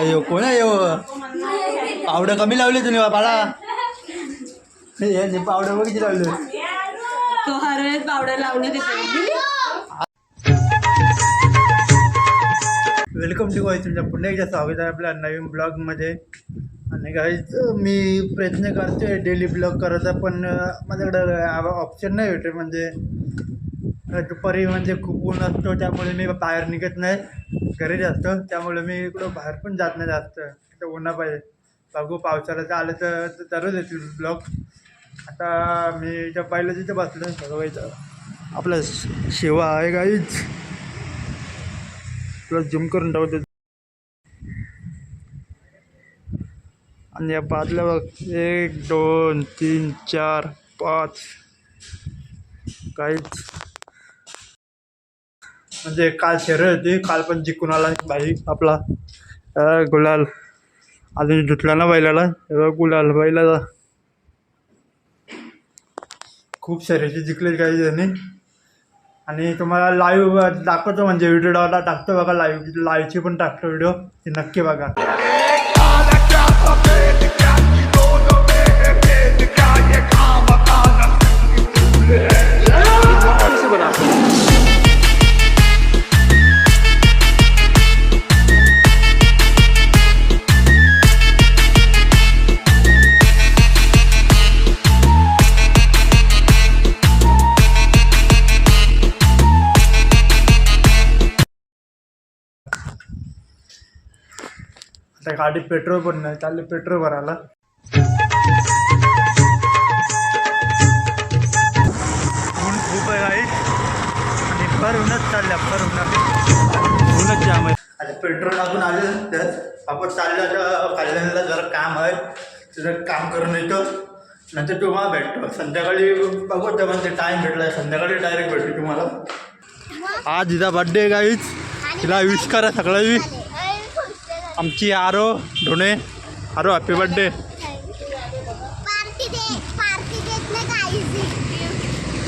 अयो कोण आहे यो पावडं कमी लावली तुम्ही बाळा. हे पावडं बघ किती लावलं तो हर वेळेस पावडर येतो वेलकम टू गाईज तुमच्या पुन्हा एकदा स्वागत आहे आपल्या नवीन ब्लॉगमध्ये आणि गाईज मी प्रयत्न करतोय डेली ब्लॉग करायचा पण माझ्याकडं ऑप्शन नाही भेटत. म्हणजे दुपारी म्हणजे खूप ऊन असतो त्यामुळे मी बाहेर निघत नाही. घरीच असतो त्यामुळे मी इकडं बाहेर पण जात नाही जास्त. तर उन्हा पाहिजे. बघू पावसाळ्याचं आलं तर दररोज येतील ब्लॉग आता मी इथं पहिलं तिथं बसलो सगळं इथं आपलं शिवा आहे काहीच तुला जिम करून टाकतो आणि या बादल्या बघ एक दोन तीन चार पाच. काहीच म्हणजे काल शरीर होती काल पण जिंकून आला भाई आपला. गुलाल. अजून धुतला ना बैलाला? गुलाल बैलाला. खूप शर्यती जिंकले काही जणी. आणि तुम्हाला लाईव्ह दाखवतो म्हणजे व्हिडिओ टाकतो बघा लाईव्ह लाईव्हची पण टाकतो व्हिडिओ ते नक्की बघा. आता गाडी पेट्रोल पण नाही चालले पेट्रोल भरायला. ऊन खूप आहे गाई आणि फर उन्हात चालल्या फर उन्हात ऊनच जाम आहे. आता पेट्रोल टाकून आले तर आपण चाललं आता कल्याणला जरा काम आहे तिथं काम करून येतो. नंतर तुम्हाला भेटतो. संध्याकाळी बघू तर म्हणजे टाईम भेटला संध्याकाळी डायरेक्ट भेटतो तुम्हाला. आज तिचा बड्डे गाईच तिला विश करा सगळं आमची आरो ढोणे. आरो हॅपी बर्थडे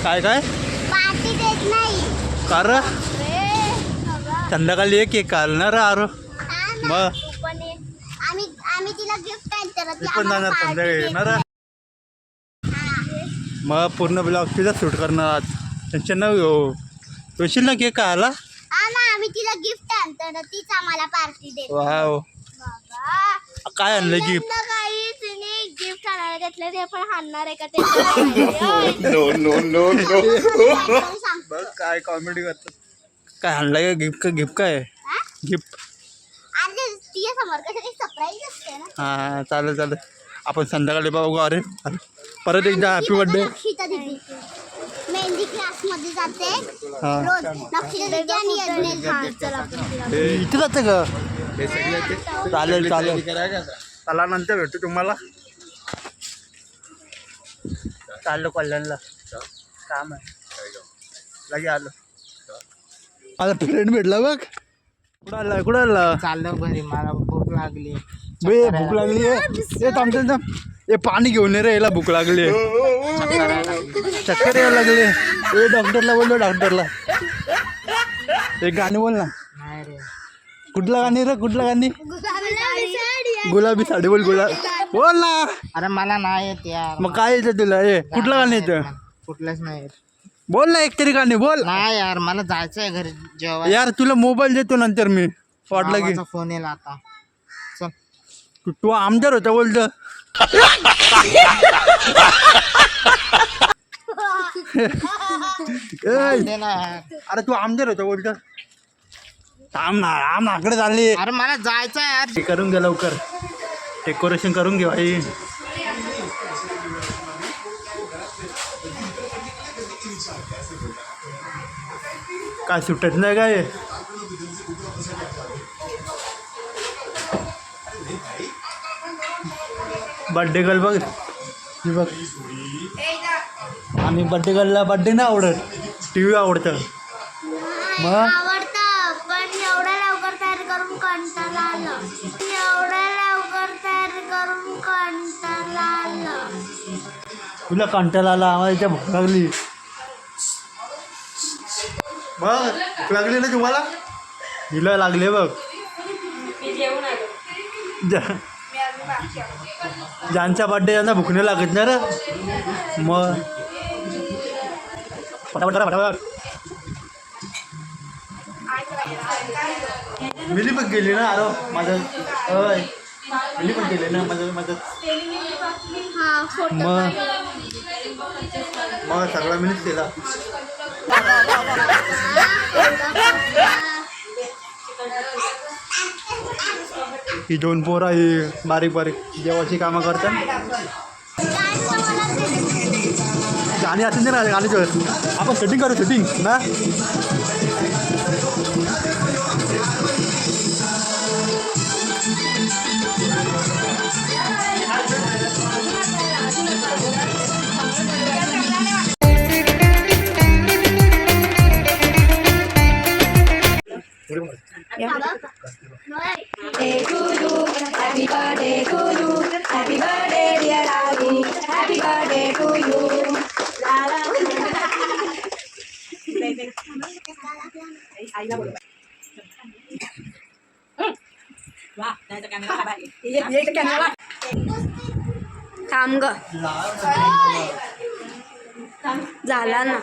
काय काय? कार. संध्याकाळी एक एक काल ना रे आरो? मग? पण जाणार संध्याकाळी येणार मग पूर्ण ब्लॉग तिचा शूट करणार. आज टेन्शन न घेऊ येशील ना केक आला ना आम्ही तिला गिफ्ट आणतो ना तीच आम्हाला पार्टी देते. वाव. बाबा. काय आणलं गिफ्ट काही तिने गिफ्ट आणायला घेतलं ते पण हाणणार आहे का ते सांग बघ काय कॉमेडी करतो काय आणलं गिफ्ट का गिफ्ट काय? गिफ्ट अरे तिच्या समोर कसं सरप्राईज असते ना. हां चालेल चालेल. आपण संध्याकाळी बघू अरे अरे परत एकदा हॅपी बर्थडे दीदी मेहंदी क्लासमध्ये जाते. हां. रोज नक्षिता दीदी आणि यज्ञेश हा चल आपण तिला इथे जातं का? चालेल चालेल. चला नंतर भेटू तुम्हाला. चाललो कल्याणला. काम आहे. लगे आलो. माझा फ्रेंड भेटला बघ. कुठं आला कुठं आला? चाललो घरी मला भूक लागली. बे भूक लागली आहे. ए थांब थांब थांब. ए पाणी घेऊन ये रे याला भूक लागली. चक्कर यायला लागले. ए डॉक्टरला बोललो डॉक्टरला. एक गाणी बोल ना. नाही रे कुठला गाणी रे कुठला गाणी? गुलाबी साडी बोल गुलाब बोल ना. अरे मला नाही येत यार. मग काय येतं तुला? ए कुठलं गाणं येतं? कुठलंच नाही येत. बोल ना एक तरी गाणी बोल. नाही यार मला जायचंय घरी जेव्हा यार तुला मोबाईल देतो नंतर मी. वाटलं की. फोन येईल आता. चल. तू आमदार होता बोलतो. ए. अरे तू आमदार होता बोलतो थांब ना इकडे चालली. अरे मला जायचंय यार हे करून घे लवकर. डेकोरेशन करून घे भाई काय सुटत नाही काय? बड्डे गर्ल बघ. ही बघ. आणि बड्डे गर्लला बड्डे नाही आवडत. टी व्ही आवडतं. मग? आवडतं पण एवढ्या लवकर तयार करून कंटाळा आलं. एवढ्या लवकर तयार करून कंटाळा आलं. तुला कंटाळा आला आम्हाला इथे भूक लागली. बघ भूक लागली ना तुम्हाला? हिला लागले बघ. मी जेवण आलो. जा- ज्यांचा बड्डे त्यांना भुकणे नाही लागत ना रे. मग. फटाफट करा फटाफट मिली पण गेली ना अरे माझं. होय. मिली पण गेली ना माझं माझं. मग. मग सगळा मिलीच केला. ही दोन पोरं ही बारीक बारीक देवाची कामं करतात. गाणी असेल ना गाणीच्या वेळेस आपण सेटिंग करू सेटिंग ना? थांब ग. झाला ना.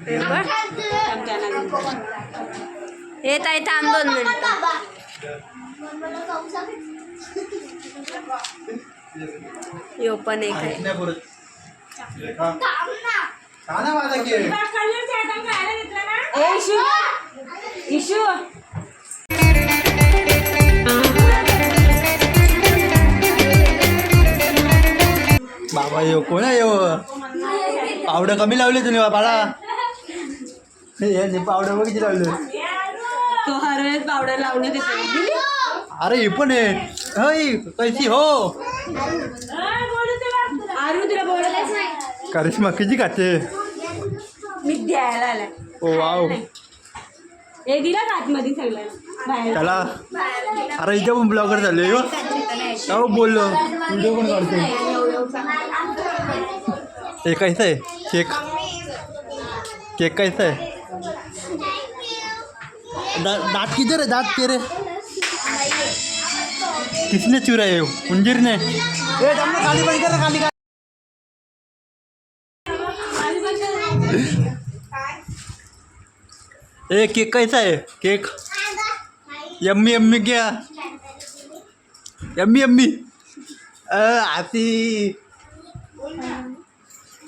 हे बघ. हे ताई थांब दोन मिनिटं. यो पण एक आहे. इशू. इशू. बाबा यो कोण आहे यो? पावडं कमी लावली तुम्ही बाळा. हे पावडं बघ किती लावले वेळेस पावडर लावण्यात येतो अरे हे पण आहे. हय कैसी हो. आरू तुला बोलतच नाही. करिश्मा किती खाते? मी द्यायला आलाय. Oh wow. हे दिला का आतमध्ये बाहेर. त्याला अरे इथे पण ब्लॉगर झाले हो. हो बोललो व्हिडिओ पण काढतो. हे कैसा आहे? केक केक कैसा आहे? दा, दांत किधर है? दांत तेरे। किसने चुराए हो उंजीर ने। ए थांब ना, बंद कर काली का ए केक कैसा है? केक। यम्मी यम्मी क्या? Yummy yummy. आती।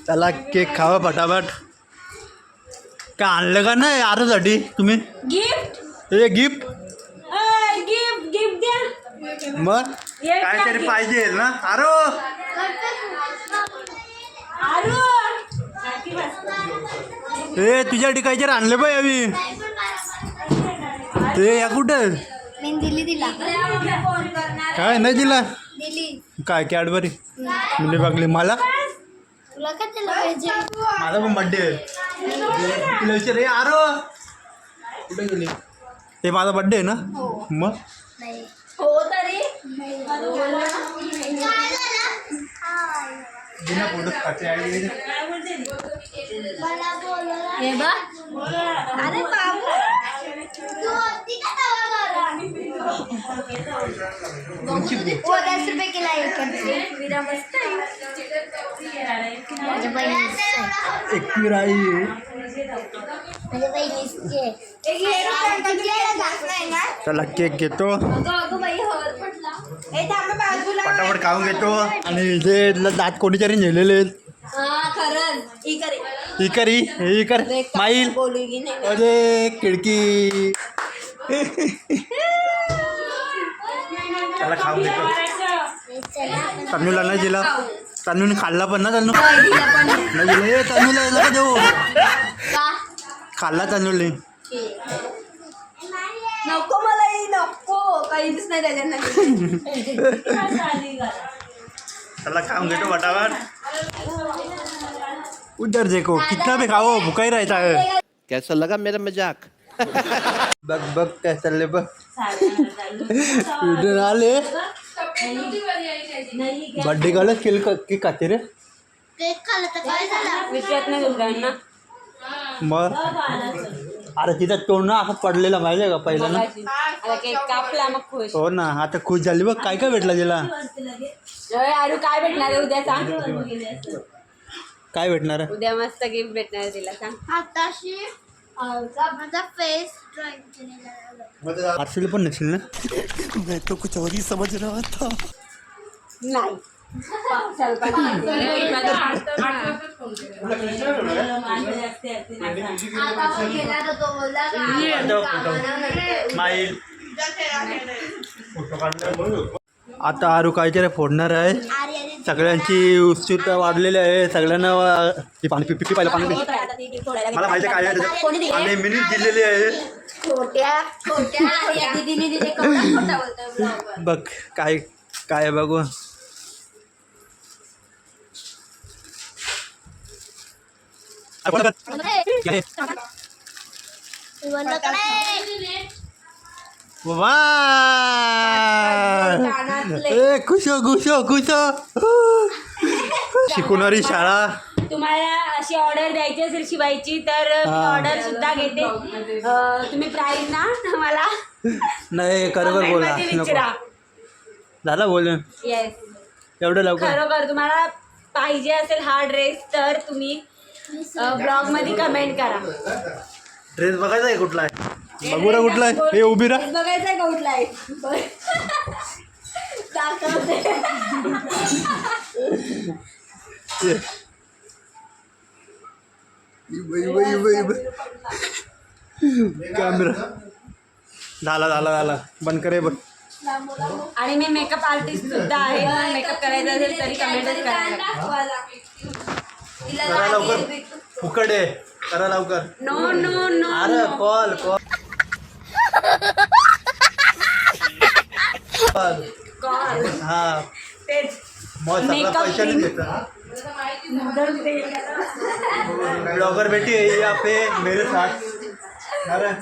चला केक खावा फटाफट। का आणलं का नाही आरोसाठी तुम्ही? गिफ्ट हे गिफ्ट? गिफ्ट गिफ्ट द्या. मग? काहीतरी. पाहिजे ना? आरो! आरू ए तुझ्यासाठी काहीतरी आणलं बाई आम्ही. ते या कुठं? मी दिली. तिला काय नाही दिला? दिली काय कॅडबरी मिली बागली मला? तुला काय दिलं पाहिजे? माझा पण बड्डे आहे तिला विचार ए आरो! कुठे गेली? ते माझा बड्डे आहे ना मग नाही। हो तरी बिना फोटो खाते आहे मला बोलवलं हे। बघ अरे बाबू। तू होती का तेव्हा घरात? वो दस रुपये किलो आहे माझ्या बहिणीचं एकवीर आई माझ्या बहिणीची चला केक घेतो. पटापट खाऊन घेतो. आणि जे दात कोणीतरी नेलेले आहेत. ही करी ही कर माईल अरे खिडकी. त्याला खाऊन घेतो. तन्नूला नाही दिला. तन्नूने खाल्ला पण ना तन्नू? नाही दिला तन्नूला देऊ खाल्ला तन्नूले नको मला ही नको. काहीच नाही त्याच्यात त्याला खाऊन घेतो फटाफट उधर देखो कितना भी खाओ भूखा ही रहता है। कैसा लगा मेरा मज़ाक? बघ बघ काय चालले बघ इथून आले बर्थडे गर्ल केक केक खाते रे। केक खाल्लं तर काय झालं विचारत नाही दुसऱ्यांना मग अरे तिथं तोंड असं पडलेलं माहिती आहे का पहिलं ना आता केक कापला मग खुश. हो ना आता खुश झाली बघ. काय काय भेटलं तिला? अरे आरू काय भेटणार आहे उद्या सांग. काय भेटणार आहे? उद्या मस्त गिफ्ट भेटणार आहे तिला सांग. आताशी माझा फेस ड्रॉइंग केलेला पार्सल पण नसेल ना? नाही. पावसाला पण का? आता आरू काहीतरी फोडणार आहे. सगळ्यांची उत्सुकता वाढलेली आहे. सगळ्यांना ही पाणी पि- पि- पि- पाहिलं पाणी. मला माहिती काय आहे. आणि मिनी दिलेली आहे. बघ काय काय आहे बघू खुश हो खुश हो खुश हो. शिकवणारी शाळा. तुम्हाला अशी ऑर्डर द्यायची असेल शिवायची तर मी हा. ऑर्डर सुद्धा घेते. तुम्ही प्राईस ना मला. नाही खरोखर बोला विचारा. झालं बोल येस एवढं लवकर. खरोखर तुम्हाला पाहिजे असेल हा ड्रेस तर तुम्ही ब्लॉगमध्ये कमेंट करा. ड्रेस बघायचा आहे कुठला आहे? बघू ना कुठला आहे? हे उभी राहा. बघायचंय का कुठला आहे? बरं. दाखवते. कॅमेरा झाला झाला झाला. बंद करे बघ. आणि मी मेकअप आर्टिस्ट सुद्धा आहे. मेकअप करायचा असेल तरी कमेंटच करा. करा लवकर. फुकट आहे. करा लवकर. नो नो नो अरे कॉल कॉल. कॉल. हा. तेच. मग सगळा पैशाने team. देता ब्लॉगर बेटी है यहाँ पे मेरे साथ. अरे.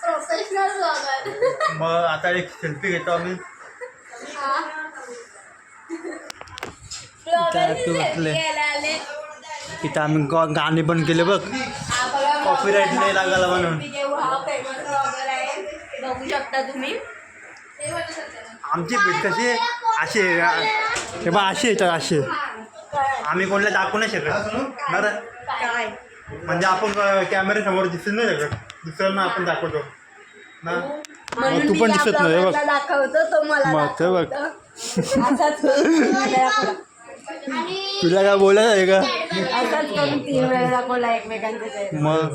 प्रोफेशनल ब्लॉगर मग आता एक सेल्फी घेतो आम्ही. तू इथं. आम्ही गा- गाणे पण केले बघ. कॉपीराईट नाही लागायला म्हणून. बघू शकता तुम्ही. आमची भेट कशी? आहे. हे. बा अशी येतात अशी. आम्ही कोणाला दाखवू नाही शकत. बरं? काय? म्हणजे आपण कॅमेरा समोर दिसत नाही शकत. दुसऱ्यांना आपण दाखवतो. ना? म्हणून तू पण दिसत नाही, हे बघ. दाखवतो तो मला बघ. तुला काय बोलायचं आहे का? असाच करून तीन वेळा दाखवला एकमेकांच्या चेहरा. मग?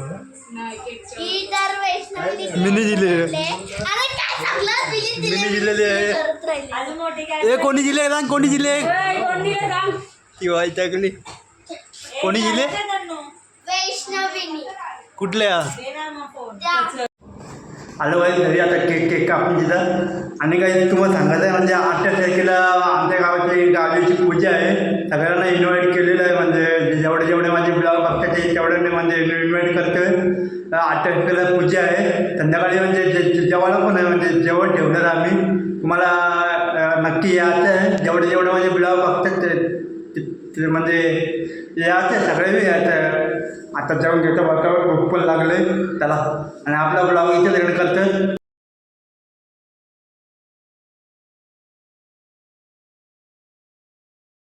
ही तर वैष्णवी मिनी दिली. अरे काय सांगलं? बिली मिनी दिलेली. आहे करत राहिली. अजून मोठी काय ए कोणी दिले? सांग कोणी कोण दिलं? सांग ती कोणी दिले? वैष्णवीनी. कुठल्या? त्या आलो पाहिजे घरी आता केक केक कापून दिलं. आणि काही तुम्हाला सांगायचं आहे म्हणजे आठच्या तारखेला आमच्या गावाची गावीची पूजा आहे. सगळ्यांना इन्व्हाइट केलेलं आहे म्हणजे जेवढे जेवढे माझे ब्लॉग बघतात तेवढ्याने तेवढ्यांनी म्हणजे इन्व्हाइट करतोय. आठव्या तारखेला पूजा आहे. संध्याकाळी म्हणजे जे जेवायला पण आहे म्हणजे जेवण ठेवणार आम्ही. तुम्हाला नक्की यायचं आहे. जेवढे जेवढे माझे ब्लॉग बघतात ते ते- म्हणजे यायचं आहे सगळे यायचं आहे. आता जेवण घेतो वर्कआउट भूक पण लागले. त्याला आणि आपला ब्लॉग इथे तिकडे करतं